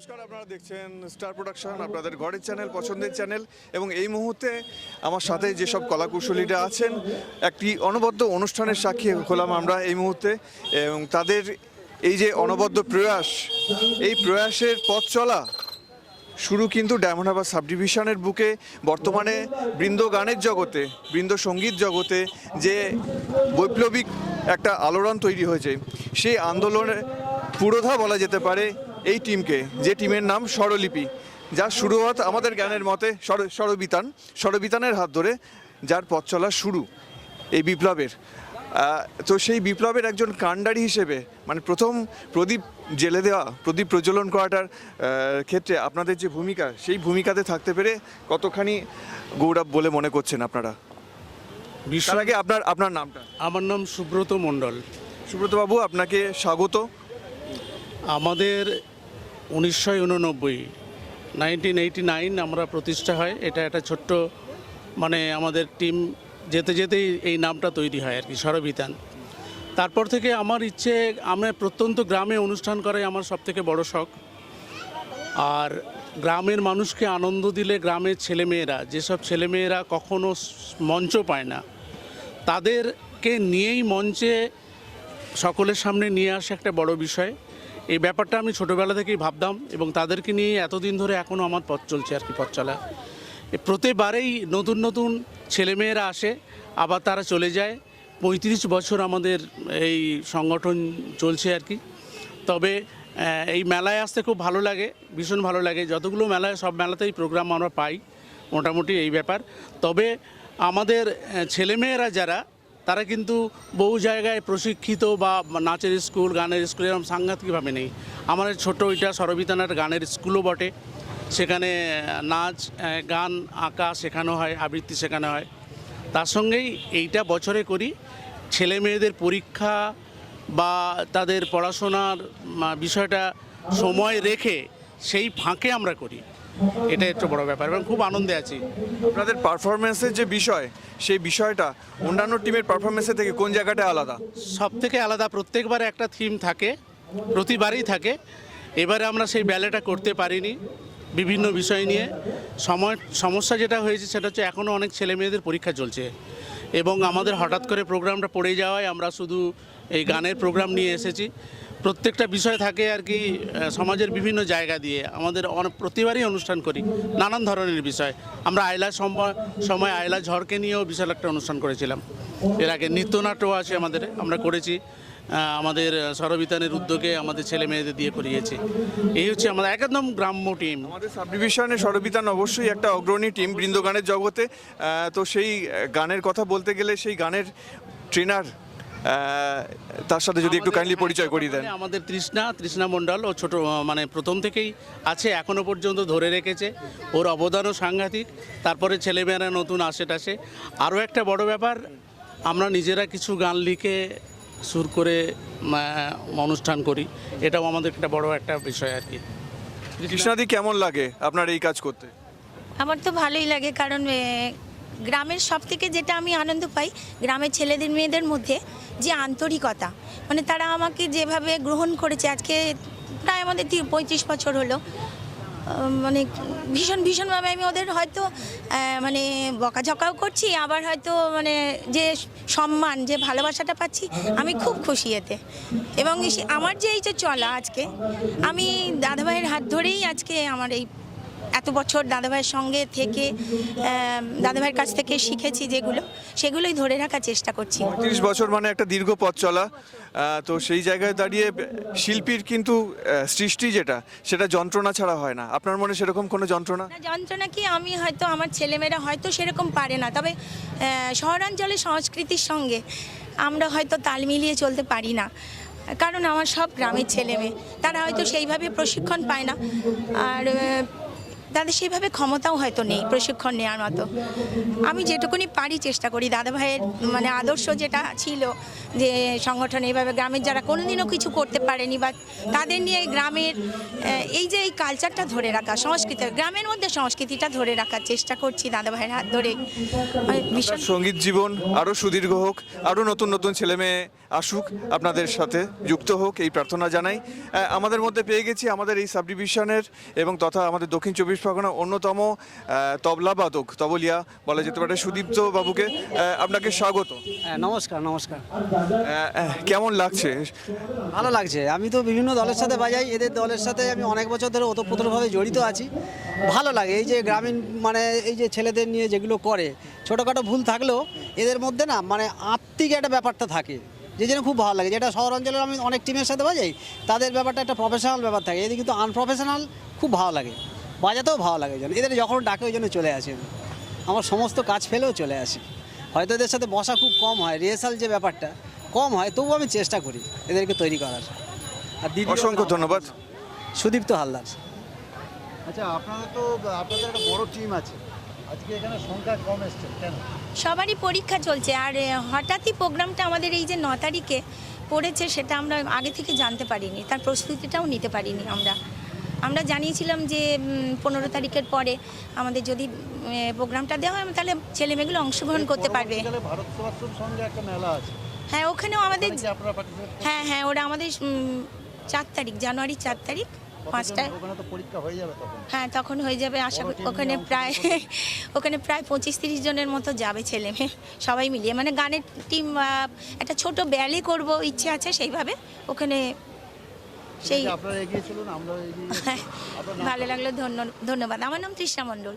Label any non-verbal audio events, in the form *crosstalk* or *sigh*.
নমস্কার, আপনারা দেখছেন স্টার প্রোডাকশন আপনাদের ঘরের চ্যানেল পছন্দের চ্যানেল এবং এই মুহূর্তে আমার সাথে যেসব কলাকুশলীরা আছেন, একটি অনবদ্য অনুষ্ঠানের সাক্ষী হলাম আমরা এই মুহূর্তে এবং তাদের এই যে অনবদ্য প্রয়াস, এই প্রয়াসের পথ চলা শুরু কিন্তু ডায়মন্ড হারবার সাব ডিভিশনের বুকে, বর্তমানে বৃন্দ গানের জগতে, বৃন্দ সংগীত জগতে যে বৈপ্লবিক একটা আলোড়ন তৈরি হয়েছে। সেই আন্দোলনের পুরোধা বলা যেতে পারে এই টিমকে যে টিমের নাম স্বরলিপি যার শুরুয়াত আমাদের জ্ঞানের মতে স্বর স্বরবিতান স্বরবিতানের হাত ধরে যার পথ চলা শুরু এই বিপ্লবের। তো সেই বিপ্লবের একজন কাণ্ডারি হিসেবে মানে প্রথম প্রদীপ জেলে দেওয়া প্রদীপ প্রজ্বলন করাটার ক্ষেত্রে আপনাদের যে ভূমিকা সেই ভূমিকাতে থাকতে পেরে কতখানি গৌরব বলে মনে করছেন আপনারা? তার আগে আপনার আপনার নামটা। আমার নাম সুব্রত মণ্ডল। সুব্রতবাবু আপনাকে স্বাগত। আমাদের উনিশশো উননব্বই নাইনটিন এইটি নাইন আমরা প্রতিষ্ঠা হয়। এটা একটা ছোট্ট মানে আমাদের টিম যেতে যেতেই এই নামটা তৈরি হয় আর কি সরবিতান তারপর থেকে আমার ইচ্ছে আমরা প্রত্যন্ত গ্রামে অনুষ্ঠান করাই আমার সবথেকে বড় শখ। আর গ্রামের মানুষকে আনন্দ দিলে গ্রামের ছেলেমেয়েরা, যেসব ছেলেমেয়েরা কখনো মঞ্চ পায় না, তাদেরকে নিয়েই মঞ্চে সকলের সামনে নিয়ে আসা একটা বড় বিষয়। এই ব্যাপারটা আমি ছোটোবেলা থেকেই ভাবতাম এবং তাদেরকে নিয়ে এতদিন ধরে এখনও আমার পথ চলছে আর কি, পথ চলা। প্রতিবারেই নতুন নতুন ছেলেমেয়েরা আসে, আবার তারা চলে যায়। পঁয়ত্রিশ বছর আমাদের এই সংগঠন চলছে আর কি। তবে এই মেলায় আসতে খুব ভালো লাগে, ভীষণ ভালো লাগে। যতগুলো মেলায়, সব মেলাতেই প্রোগ্রাম আমরা পাই, মোটামুটি এই ব্যাপার। তবে আমাদের ছেলেমেয়েরা যারা তারা কিন্তু বহু জায়গায় প্রশিক্ষিত বা নাচের স্কুল, গানের স্কুল, এরকম সাংঘাতিকভাবে নেই। আমাদের ছোট ওইটা সরবিতানার গানের স্কুলও বটে। সেখানে নাচ গান, আঁকা শেখানো হয়, আবৃত্তি শেখানো হয়। তার সঙ্গেই এইটা বছরে করি। ছেলে মেয়েদের পরীক্ষা বা তাদের পড়াশোনার বিষয়টা সময় রেখে সেই ফাঁকে আমরা করি। এটা একটু বড় ব্যাপার এবং খুব আনন্দে আছি। আপনাদের পারফরমেন্সের যে বিষয় সেই বিষয়টা অন্যান্য টিমের পারফরমেন্সের থেকে কোন জায়গাটা আলাদা? সব থেকে আলাদা প্রত্যেকবার একটা থিম থাকে প্রতিবারই থাকে। এবারে আমরা সেই ব্যালেটা করতে পারিনি বিভিন্ন বিষয় নিয়ে। সময় সমস্যা যেটা হয়েছে সেটা হচ্ছে এখনও অনেক ছেলে মেয়েদের পরীক্ষা চলছে। এবং আমাদের হঠাৎ করে প্রোগ্রামটা পড়ে যাওয়ায় আমরা শুধু এই গানের প্রোগ্রাম নিয়ে এসেছি। প্রত্যেকটা বিষয় থাকে আর কি সমাজের বিভিন্ন জায়গা দিয়ে। আমাদের প্রতিবারই অনুষ্ঠান করি, নানান ধরনের বিষয়। আমরা আয়লা সময় আয়লা ঝড়কে নিয়েও বিশাল একটা অনুষ্ঠান করেছিলাম। এর আগে নৃত্যনাট্য আছে আমাদের, আমরা করেছি। আমাদের সরবিতানের উদ্যোগে আমাদের ছেলে মেয়েদের দিয়ে করিয়েছি। এই হচ্ছে আমাদের একদম গ্রাম্য টিম আমাদের সাব ডিভিশনে স্বরবিতান অবশ্যই একটা অগ্রণী টিম বৃন্দ গানের জগতে তো সেই গানের কথা বলতে গেলে সেই গানের ট্রেনার তার সাথে যদি একটু কাইন্ডলি পরিচয় করিয়ে দেন। হ্যাঁ, আমাদের তৃষ্ণা তৃষ্ণা মণ্ডল ও ছোট মানে প্রথম থেকেই আছে এখনও পর্যন্ত ধরে রেখেছে। ওর অবদানও সাংঘাতিক। তারপরে ছেলেমেয়েরা নতুন আসে টাসে আরও একটা বড় ব্যাপার আমরা নিজেরা কিছু গান লিখে সুর করে অনুষ্ঠান করি। এটাও আমাদের একটা বড় একটা বিষয় আর কি। কৃষ্ণাদি কেমন লাগে আপনার এই কাজ করতে? আমার তো ভালোই লাগে কারণ গ্রামের সব থেকে যেটা আমি আনন্দ পাই গ্রামের ছেলেদের মেয়েদের মধ্যে যে আন্তরিকতা। মানে তারা আমাকে যেভাবে গ্রহণ করেছে, আজকে প্রায় আমাদের পঁয়ত্রিশ বছর হলো। মানে ভীষণ ভীষণভাবে আমি ওদের হয়তো মানে বকাঝকাও করছি, আবার হয়তো মানে যে সম্মান, যে ভালোবাসাটা পাচ্ছি, আমি খুব খুশি এতে। এবং আমার যে এই যে চলা আজকে, আমি দাদাভাইয়ের হাত ধরেই আজকে আমার এই এত বছর দাদাভাইয়ের সঙ্গে থেকে দাদাভাইয়ের কাছ থেকে শিখেছি যেগুলো সেগুলোই ধরে রাখার চেষ্টা করছি। তিরিশ বছর মানে একটা দীর্ঘ পথ চলা। তো সেই জায়গায় দাঁড়িয়ে শিল্পীর কিন্তু সৃষ্টি যেটা সেটা যন্ত্রণা ছাড়া হয় না। আপনার মনে সেরকম কোনো যন্ত্রণা? না যন্ত্রণা কি? আমি হয়তো আমার ছেলেমেয়েরা হয়তো সেরকম পারে না। তবে আহ, শহরাঞ্চলের সংস্কৃতির সঙ্গে আমরা হয়তো তাল মিলিয়ে চলতে পারি না। কারণ আমার সব গ্রামের ছেলে মেয়ে তারা হয়তো সেইভাবে প্রশিক্ষণ পায় না। আর তাদের সেইভাবে ক্ষমতাও হয়তো নেই প্রশিক্ষণ নেওয়ার মতো। আমি যেটুকুনি পারি চেষ্টা করি। দাদা ভাইয়ের মানে আদর্শ যেটা ছিল যে সংগঠন এইভাবে গ্রামের যারা কোনোদিনও কিছু করতে পারেনি বা তাদের নিয়ে গ্রামের এই যে এই কালচারটা ধরে রাখা সংস্কৃতি গ্রামের মধ্যে সংস্কৃতিটা ধরে রাখার চেষ্টা করছি দাদা ভাইয়ের হাত ধরে। আমি ভীষণ সংগীত জীবন আরও সুদীর্ঘ হোক আরও নতুন নতুন ছেলে মেয়ে আসুক আপনাদের সাথে যুক্ত হোক এই প্রার্থনা জানাই। আমাদের মধ্যে পেয়ে গেছি আমাদের এই সাব ডিভিশনের এবং তথা আমাদের দক্ষিণ চব্বিশ পরগনা অন্যতম আহ, তবলাবাদক তবলিয়া বলা যেতে পারে সুদীপ্ত বাবুকে আপনাকে স্বাগত। হ্যাঁ নমস্কার নমস্কার। কেমন লাগছে? ভালো লাগছে। আমি তো বিভিন্ন দলের সাথে বাজাই এদের দলের সাথে আমি অনেক বছর ধরে ওতপ্রোতভাবে জড়িত আছি। ভালো লাগে এই যে গ্রামীণ মানে এই যে ছেলেদের নিয়ে যেগুলো করে ছোটোখাটো ভুল থাকলেও এদের মধ্যে না মানে আত্মিক একটা ব্যাপারটা থাকে যে জন্য খুব ভালো লাগে। যেটা শহর অঞ্চলের আমি অনেক টিমের সাথে বাজাই তাদের ব্যাপারটা একটা প্রফেশনাল ব্যাপার থাকে এদের কিন্তু আনপ্রফেশনাল খুব ভালো লাগে। বাজাতেও ভালো লাগে ওই জন্য এদের যখন ডাকে ওই জন্য চলে আসি আমার সমস্ত কাজ ফেলেও চলে আসি। হয়তো এদের সাথে বসা খুব কম হয় রিহার্সাল যে ব্যাপারটা কম হয় তবুও আমি চেষ্টা করি এদেরকে তৈরি করার। আর দিদি অসংখ্য ধন্যবাদ। সুদীপ্ত হালদার। আচ্ছা আপনাদের তো আপনাদের একটা বড় টিম আছে। আজকে এখানে সংখ্যা কম এসছে কেন? সবারই পরীক্ষা চলছে। আর হঠাৎই প্রোগ্রামটা আমাদের এই যে ন তারিখে পড়েছে সেটা আমরা আগে থেকে জানতে পারিনি। তার প্রস্তুতিটাও নিতে পারিনি আমরা। আমরা জানিয়েছিলাম যে পনেরো তারিখের পরে আমাদের যদি প্রোগ্রামটা দেওয়া হয় তাহলে ছেলেমেয়েগুলো অংশগ্রহণ করতে পারবে। হ্যাঁ ওখানেও আমাদের? হ্যাঁ হ্যাঁ ওরা আমাদের চার তারিখ জানুয়ারি চার তারিখ পাঁচটায়। পরীক্ষা হয়ে যাবে হ্যাঁ তখন হয়ে যাবে আশা করি ওখানে প্রায় *laughs* ওখানে প্রায় পঁচিশ তিরিশ জনের মতো যাবে ছেলে মেয়ে সবাই মিলিয়ে। মানে গানের টিম একটা ছোট ব্যালি করব ইচ্ছে আছে সেইভাবে ওখানে সেই *laughs* ভালো লাগল ধন্যবাদ। আমার নাম তৃষ্ণা মণ্ডল।